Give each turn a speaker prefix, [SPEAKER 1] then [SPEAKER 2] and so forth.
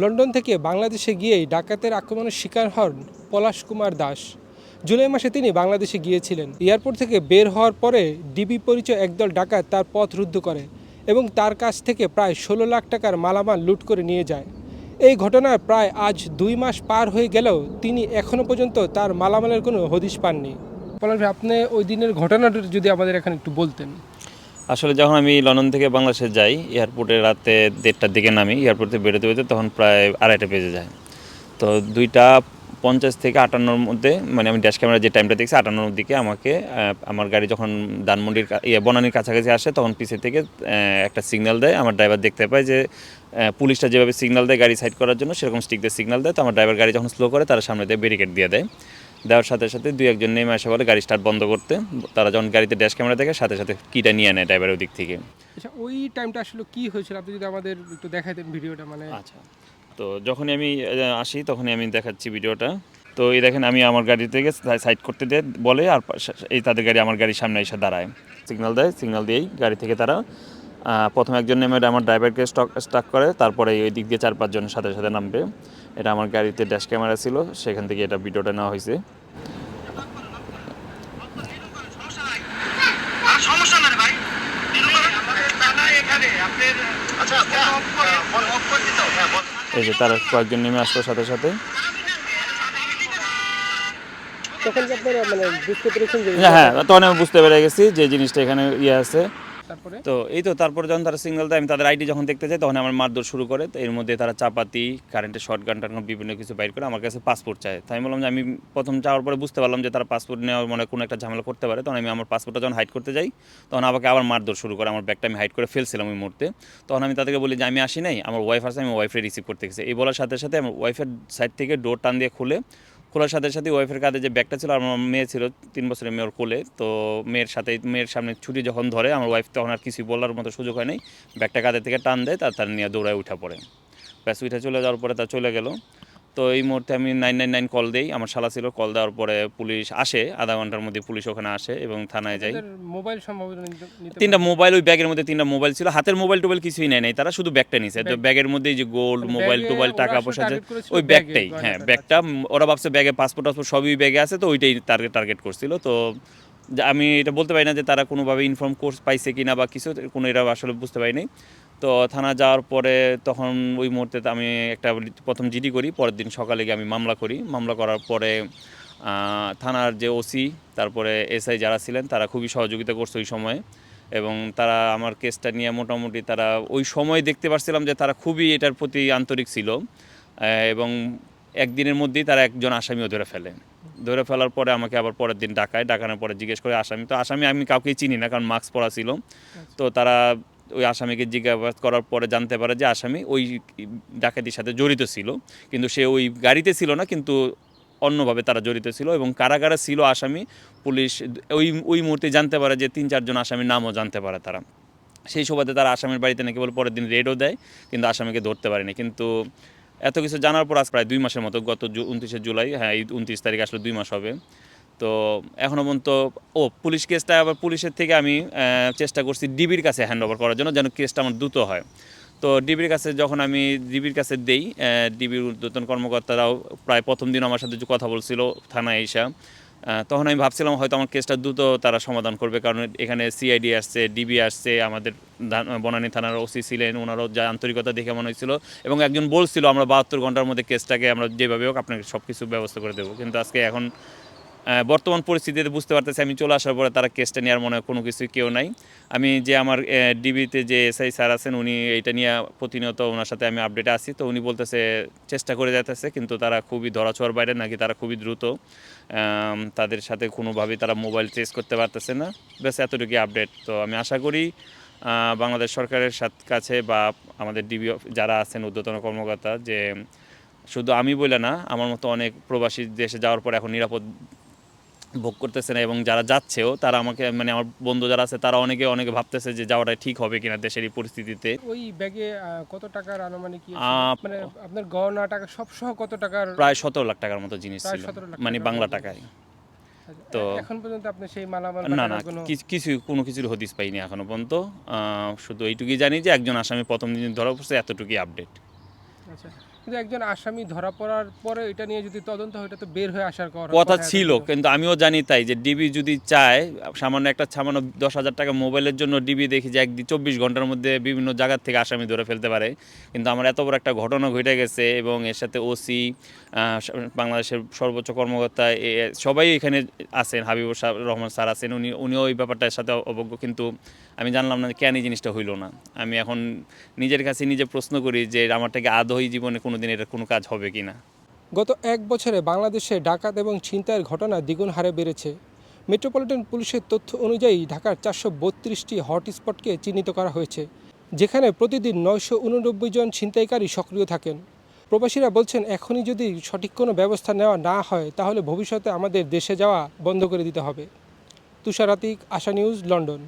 [SPEAKER 1] London থেকে বাংলাদেশে গিয়েই ডাকাতের আক্রমণের শিকার হন পলাশ কুমার দাস। জুলাই মাসে তিনি বাংলাদেশে গিয়েছিলেন। এয়ারপোর্ট থেকে বের হওয়ার পরে ডিবি পরিচয় একদল ডাকাত তার পথ রুদ্ধ করে এবং তার কাছ থেকে প্রায় ষোলো লাখ টাকার মালামাল লুট করে নিয়ে যায়। এই ঘটনার প্রায় আজ দুই মাস পার হয়ে গেলেও তিনি এখনও পর্যন্ত তার মালামালের কোনো হদিশ পাননি। পলাশ আপনি ওই দিনের ঘটনাটা যদি আমাদের এখানে একটু বলতেন।
[SPEAKER 2] আসলে যখন আমি লন্ডন থেকে বাংলাদেশে যাই, এয়ারপোর্টে রাতে দেড়টার দিকে নামি, এয়ারপোর্টে বেরোতে বেরোতে তখন প্রায় আড়াইটা বেজে যায়। তো দুইটা পঞ্চাশ থেকে আটান্নর মধ্যে মানে আমি ড্যাশ ক্যামেরা যে টাইমটা দেখছি, আটান্নর দিকে আমাকে আমার গাড়ি যখন ধানমন্ডির ইয়ে বনানীর কাছাকাছি আসে, তখন পিছে থেকে একটা সিগন্যাল দেয়। আমার ড্রাইভার দেখতে পায় যে পুলিশটা যেভাবে সিগন্যাল দেয় গাড়ি সাইড করার জন্য, সেরকম স্টিক দিয়ে সিগন্যাল দেয়। তো আমার ড্রাইভার গাড়ি যখন স্লো করে, তারা সামনে দিয়ে ব্যারিকেড দিয়ে দেয়। দেওয়ার সাথে সাথে দুই একজন নেমে আসে বলে গাড়ি স্টার্ট বন্ধ করতে। তারা যখন গাড়িতে ড্যাশ ক্যামেরা দেখে সাথে সাথে কিটা নিয়ে নেয় ড্রাইভারের দিক থেকে।
[SPEAKER 1] আচ্ছা ওই টাইমটা আসলে কি হয়েছিল? আপনি যদি আমাদের একটু দেখাইতেন ভিডিওটা মানে
[SPEAKER 2] আচ্ছা তো যখনই আমি আসি তখনই আমি দেখাচ্ছি ভিডিওটা। তো এই দেখেন আমি আমার গাড়ি থেকে সাইড করতে দিয়ে বলে আর এই তাদের গাড়ি আমার গাড়ির সামনে এসে দাঁড়ায়। সিগনাল দেয় সিগনাল দিয়েই গাড়ি থেকে তারা প্রথম একজন নেমে আমার ড্রাইভারকে স্টক স্টাক করে তারপরে ওই দিক দিয়ে চার পাঁচজনের সাথে সাথে নামবে। এটা আমার গাড়িতে ড্যাশ ক্যামেরা ছিল সেখান থেকে এটা ভিডিওটা নেওয়া হয়েছে।
[SPEAKER 3] আচ্ছা হবে হ্যাঁ বল।
[SPEAKER 2] এই যে তারা কয়েকজন নেমে আসলো সাথে সাথে।
[SPEAKER 1] মানে
[SPEAKER 2] হ্যাঁ তখন আমি বুঝতে পেরে গেছি যে জিনিসটা এখানে ইয়ে আছে। তো এই তো তারপরে যখন তারা সিগন্যাল দেয়, আমি তাদের আইডি যখন দেখতে যাই, তখন আমার মারধর শুরু করে। তো এর মধ্যে তারা চাপাতি কারেন্টের শর্ট গান বিভিন্ন কিছু বাইর করে আমার কাছে পাসপোর্ট চায়। তাই আমি বললাম যে, আমি প্রথম যাওয়ার পরে বুঝতে পারলাম যে, তারা পাসপোর্ট নেওয়ার মনে কোনো একটা ঝামেলা করতে পারে। তখন আমি আমার পাসপোর্টটা যখন হাইড করতে যাই, তখন আমাকে আবার মারধর শুরু করে। আমার ব্যাগটা আমি হাইড করে ফেলছিলাম ওই মুহূর্তে। তখন আমি তাদেরকে বলি যে, আমি আসি নাই, আমার ওয়াইফ আছে, আমি ওয়াইফে রিসিভ করতে গেছি। এই বলার সাথে সাথে আমার ওয়াইফের সাইড থেকে ডোর টান দিয়ে খুলে খোলার সাথে সাথে ওয়াইফের কাঁধে যে ব্যাগটা ছিল আমার মেয়ে ছিল তিন বছরের মেয়ের কোলে, তো মেয়ের সাথে, মেয়ের সামনে ছুটি যখন ধরে, আমার ওয়াইফ তখন আর কিছুই বলার মতো সুযোগ হয় নাই। ব্যাগটা কাঁধে থেকে টান দেয় তার তার নিয়ে দৌড়ায় উঠা পড়ে। ব্যাস, উঠে চলে যাওয়ার পরে তা চলে গেল। তো এই মুহূর্তে আমি নাইন নাইন নাইন কল দেই। আমার শালা ছিল কল দেওয়ার পরে পুলিশ আসে আধা ঘণ্টার মধ্যে পুলিশ ওখানে আসে এবং থানায় যাই।
[SPEAKER 1] মোবাইল সম্ভবত
[SPEAKER 2] তিনটা মোবাইল ওই ব্যাগের মধ্যে তিনটা মোবাইল ছিল। হাতের মোবাইল টোবাইল কিছুই নেয় নাই। তারা শুধু ব্যাগটা নিছে। তো ব্যাগের মধ্যে যে গোল্ড মোবাইল টোবাইল টাকা পয়সা যে ওই ব্যাগটাই হ্যাঁ ব্যাগটা ওরা ভাবছে ব্যাগে পাসপোর্ট টাসপোর্ট সবই ব্যাগে আছে তো ওইটাই টার্গেট টার্গেট করছিল। তো আমি এটা বলতে পারি না যে তারা কোনোভাবে ইনফর্ম কোর্স পাইছে কিনা বা কিছু কোনো এরা আসলে বুঝতে পারিনি তো থানা যাওয়ার পরে তখন ওই মুহূর্তে আমি একটা প্রথম জিডি করি, পরের দিন সকালে গিয়ে আমি মামলা করি। মামলা করার পরে থানার যে ওসি, তারপরে এসআই যারা ছিলেন, তারা খুবই সহযোগিতা করছে ওই সময়ে। এবং তারা আমার কেসটা নিয়ে মোটামুটি তারা ওই সময় দেখতে পারছিলাম যে তারা খুবই এটার প্রতি আন্তরিক ছিল। এবং একদিনের মধ্যেই তারা একজন আসামিও ধরে ফেলে। ধরে ফেলার পরে আমাকে আবার পরের দিন ডাকায়। ডাকানোর পরে জিজ্ঞেস করে আসামি। তো আসামি আমি কাউকেই চিনি না, কারণ মাস্ক পরা ছিল। তো তারা ওই আসামিকে জিজ্ঞাসা করার পরে জানতে পারে যে আসামি ওই ডাকাতির সাথে জড়িত ছিল। কিন্তু সে ওই গাড়িতে ছিল না, কিন্তু অন্যভাবে তারা জড়িত ছিল এবং কারাগারে ছিল আসামি, পুলিশ ওই ওই মুহূর্তে জানতে পারে যে তিন, চারজন আসামির নামও জানতে পারে তারা। সেই সুবাদে তারা আসামির বাড়িতে না কেবল পরের দিন রেডও দেয়, কিন্তু আসামিকে ধরতে পারেনি। কিন্তু এত কিছু জানার পর আজ প্রায় দুই মাসের মতো গত উনত্রিশে জুলাই হ্যাঁ এই উনত্রিশ তারিখ আসলে দুই মাস হবে। তো এখনও পর্যন্ত, ও, পুলিশ কেসটা আবার পুলিশের থেকে আমি চেষ্টা করছি ডিবির কাছে হ্যান্ড ওভার করার জন্য যেন কেসটা আমার দ্রুত হয়। তো ডিবির কাছে যখন আমি ডিবির কাছে দেই ডিবির ঊর্ধ্বতন কর্মকর্তারাও প্রায় প্রথম দিন আমার সাথে কথা বলছিল থানায় এসা। তখন আমি ভাবছিলাম হয়তো আমার কেসটা দ্রুত তারা সমাধান করবে, কারণ এখানে সিআইডি আসছে, ডিবি আসছে, আমাদের বনানী থানার ওসি ছিলেন, ওনারও যা আন্তরিকতা দেখে মনে হয়েছিল এবং একজন বলছিল, আমরা বাহাত্তর ঘণ্টার মধ্যে কেসটাকে আমরা যেভাবে হোক আপনাকে সব কিছু ব্যবস্থা করে দেবো। কিন্তু আজকে এখন বর্তমান পরিস্থিতিতে বুঝতে পারতেছি আমি চলে আসার পরে তারা কেসটা নেওয়ার মনে কোনো কিছু কেউ নাই। আমি যে আমার ডিবিতে যে এসআই স্যার আছেন, উনি এটা নিয়ে প্রতিনিয়ত ওনার সাথে আমি আপডেটে আছি। তো উনি বলতেছে, চেষ্টা করে যাইতেছে, কিন্তু তারা খুবই ধরাছোঁয়ার বাইরে, নাকি তারা খুবই দ্রুত তাদের সাথে কোনোভাবেই তারা মোবাইল ট্রেস করতে পারতেছে না। ব্যাস, এতটুকুই আপডেট তো আমি আশা করি বাংলাদেশ সরকারের সাথ কাছে বা আমাদের ডিবি যারা আছেন, ঊর্ধ্বতন কর্মকর্তা, যে শুধু আমি বলে না, আমার মতো অনেক প্রবাসী দেশে যাওয়ার পর এখন নিরাপদ ভোগ করতেছে না এবং যারা যাচ্ছেও তারা আমাকে মানে আমার বন্ধু যারা আছে তারা অনেকে অনেকে ভাবতেছে যে যাওয়াটা ঠিক হবে কিনা দেশের এই পরিস্থিতিতে।
[SPEAKER 1] ওই ব্যাগে কত টাকার আনুমানিক কি মানে আপনার গহনা টাকা সব সহ কত টাকার?
[SPEAKER 2] প্রায় সতেরো লাখ টাকার মতো জিনিস ছিল। মানে বাংলা টাকায়।
[SPEAKER 1] আচ্ছা,
[SPEAKER 2] তো-
[SPEAKER 1] এখন পর্যন্ত আপনি সেই মালামাল
[SPEAKER 2] না না কিছু কিছু কোনো কিছুর হদিস পাইনি এখনও পর্যন্ত। শুধু এইটুকুই জানি যে একজন আসামি প্রথম দিন ধরা পড়ছে এতটুকুই আপডেট।
[SPEAKER 1] আচ্ছা কিন্তু একজন আসামি ধরা পড়ার পরে এটা নিয়ে যদি তদন্ত হয় এটা তো বের হয়ে আসার কথা।
[SPEAKER 2] কথা
[SPEAKER 1] কথা
[SPEAKER 2] ছিল কিন্তু আমিও জানি তাই যে ডিবি যদি চায় সামান্য একটা সামান্য দশ হাজার টাকা মোবাইলের জন্য ডিবি দেখি যে একদিন চব্বিশ ঘণ্টার মধ্যে বিভিন্ন জায়গার থেকে আসামি ধরে ফেলতে পারে। কিন্তু আমার এত বড় একটা ঘটনা ঘটে গেছে এবং এর সাথে ওসি বাংলাদেশের সর্বোচ্চ কর্মকর্তা সবাই এখানে আছেন হাবিবুর রহমান স্যার আছেন উনি উনিও এই ব্যাপারটার সাথে অবজ্ঞ। কিন্তু আমি জানলাম না কেন এই জিনিসটা হইল না। আমি এখন নিজের কাছে নিজে প্রশ্ন করি যে আমার থেকে আদৌ জীবনে জীবনে কোনো দিন এটা কোনো কাজ হবে কি না।
[SPEAKER 1] গত এক বছরে বাংলাদেশে ডাকাত এবং ছিনতাইয়ের ঘটনা দ্বিগুণ হারে বেড়েছে। মেট্রোপলিটন পুলিশের তথ্য অনুযায়ী ঢাকার চারশো বত্রিশটি হটস্পটকে চিহ্নিত করা হয়েছে, যেখানে প্রতিদিন নয়শো উননব্বই জন ছিনতাইকারী সক্রিয় থাকেন। প্রবাসীরা বলছেন, এখনই যদি সঠিক কোনো ব্যবস্থা নেওয়া না হয়, তাহলে ভবিষ্যতে আমাদের দেশে যাওয়া বন্ধ করে দিতে হবে। তুষারাতিক, আশা নিউজ, লন্ডন।